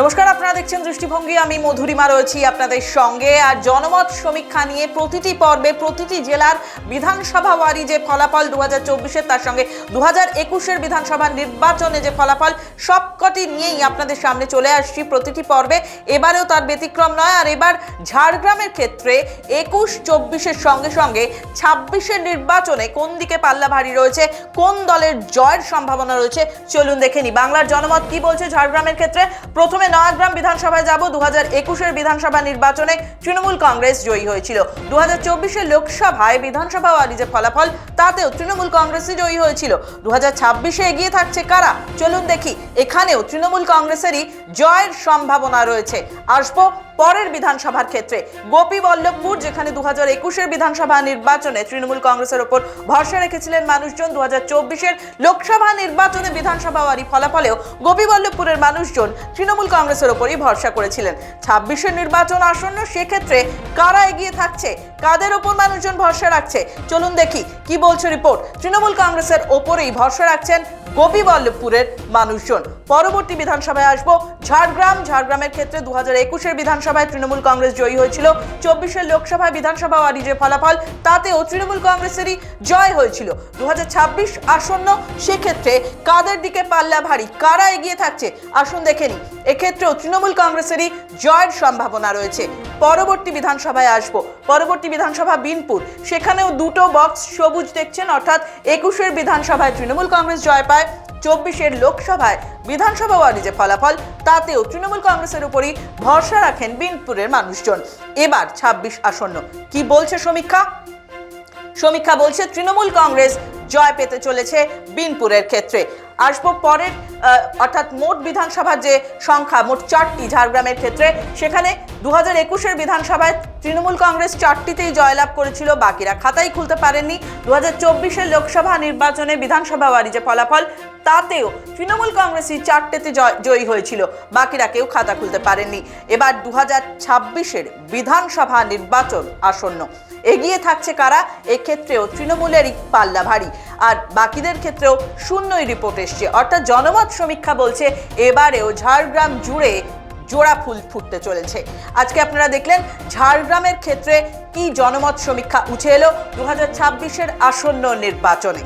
নমস্কার, আপনারা দেখছেন দৃষ্টিভঙ্গি। আমি মধুরিমা রয়েছি আপনাদের সঙ্গে। আর জনমত সমীক্ষা নিয়ে প্রতিটি পর্বে, প্রতিটি জেলার বিধানসভা ওয়ারি যে ফলাফল দু হাজার তার সঙ্গে দু হাজার একুশের বিধানসভা নির্বাচনে যে ফলাফল, সবকটি নিয়েই আপনাদের সামনে চলে আসছি প্রতিটি পর্বে। এবারেও তার ব্যতিক্রম নয়। আর এবার ঝাড়গ্রামের ক্ষেত্রে একুশ চব্বিশের সঙ্গে সঙ্গে ছাব্বিশের নির্বাচনে কোন দিকে পাল্লা ভারী রয়েছে, কোন দলের জয়ের সম্ভাবনা রয়েছে, চলুন দেখে নি বাংলার জনমত কি বলছে ঝাড়গ্রামের ক্ষেত্রে? প্রথমে নয়াগ্রাম বিধানসভায় যাব দু হাজার একুশের বিধানসভা নির্বাচনে তৃণমূল কংগ্রেস জয়ী হয়েছিল। দু হাজার চব্বিশের লোকসভায় বিধানসভা ওয়ারি যে ফলাফল, তাতেও তৃণমূল কংগ্রেসই জয়ী হয়েছিল। দু হাজার ছাব্বিশে এগিয়ে থাকছে কারা? চলুন দেখি। এখানেও তৃণমূল কংগ্রেসেরই জয়ের সম্ভাবনা রয়েছে। আসব পরের বিধানসভার ক্ষেত্রে। গোপী বল্লভপুর, যেখানে দু একুশের বিধানসভা নির্বাচনে তৃণমূল কংগ্রেসের ওপর ভরসা রেখেছিলেন মানুষজন দু হাজার চব্বিশের লোকসভা নির্বাচনে বিধানসভা ওয়ারি ফলাফলেও গোপী বল্লভপুরের মানুষজন তৃণমূল কংগ্রেসের ওপরই ভরসা করেছিলেন। ছাব্বিশের নির্বাচন আসন্ন, সেক্ষেত্রে কারা এগিয়ে থাকছে? কাদের ওপর মানুষজন ভরসা রাখছে? চলুন দেখি, কি বলছে রিপোর্ট। তৃণমূল কংগ্রেসের ওপরেই ভরসা রাখছেন গোপীবল্লভপুরের মানুষজন। পরবর্তী বিধানসভায় আসব, ঝাড়গ্রাম। ঝাড়গ্রামের ক্ষেত্রে দু হাজার একুশের বিধানসভায় তৃণমূল কংগ্রেস জয়ী হয়েছিল। চব্বিশের লোকসভায় বিধানসভা ওয়ারি যে ফলাফল, তাতেও তৃণমূল কংগ্রেসেরই জয় হয়েছিল। দু হাজার ছাব্বিশ আসন্ন, সেক্ষেত্রে কাদের দিকে পাল্লা ভারী, কারা এগিয়ে থাকছে, আসুন দেখে নি এক্ষেত্রেও তৃণমূল কংগ্রেসেরই জয়ের সম্ভাবনা রয়েছে। পরবর্তী বিধানসভায় আসব। পরবর্তী বিধানসভা বিনপুর। সেখানেও দুটো বক্স সবুজ দেখছেন, অর্থাৎ একুশের বিধানসভায় তৃণমূল কংগ্রেস জয় পায়, চব্বিশের লোকসভায় বিধানসভা ওয়ারি যে ফলাফল, তাতেও তৃণমূল কংগ্রেসের উপরই ভরসা রাখেন বিনপুরের মানুষজন। এবার ছাব্বিশ আসন্ন। কি বলছে সমীক্ষা? সমীক্ষা বলছে তৃণমূল কংগ্রেস জয় পেতে চলেছে বিনপুরের ক্ষেত্রে। আসব পরের অর্থাৎ মোট বিধানসভার যে সংখ্যা, মোট চারটি ঝাড়গ্রামের ক্ষেত্রে। সেখানে দু হাজার একুশের বিধানসভায় তৃণমূল কংগ্রেস চারটিতেই জয়লাভ করেছিল, বাকিরা খাতাই খুলতে পারেননি। দু হাজার চব্বিশের লোকসভা নির্বাচনে বিধানসভা ওয়ারি যে ফলাফল, তাতেও তৃণমূল কংগ্রেসই চারটেতে জয়- জয়ী হয়েছিল, বাকিরা কেউ খাতা খুলতে পারেননি। এবার দু হাজার ছাব্বিশের বিধানসভা নির্বাচন আসন্ন। এগিয়ে থাকছে কারা? এক্ষেত্রেও তৃণমূলেরই পাল্লা ভারী। আর বাকিদের ক্ষেত্রেও শূন্যই রিপোর্ট এসছে। অর্থাৎ জনমত সমীক্ষা বলছে এবারেও ঝাড়গ্রাম জুড়ে জোড়া ফুল ফুটতে চলেছে। আজকে আপনারা দেখলেন ঝাড়গ্রামের ক্ষেত্রে কি জনমত সমীক্ষা উঠে এলো? দু হাজার আসন্ন নির্বাচনে।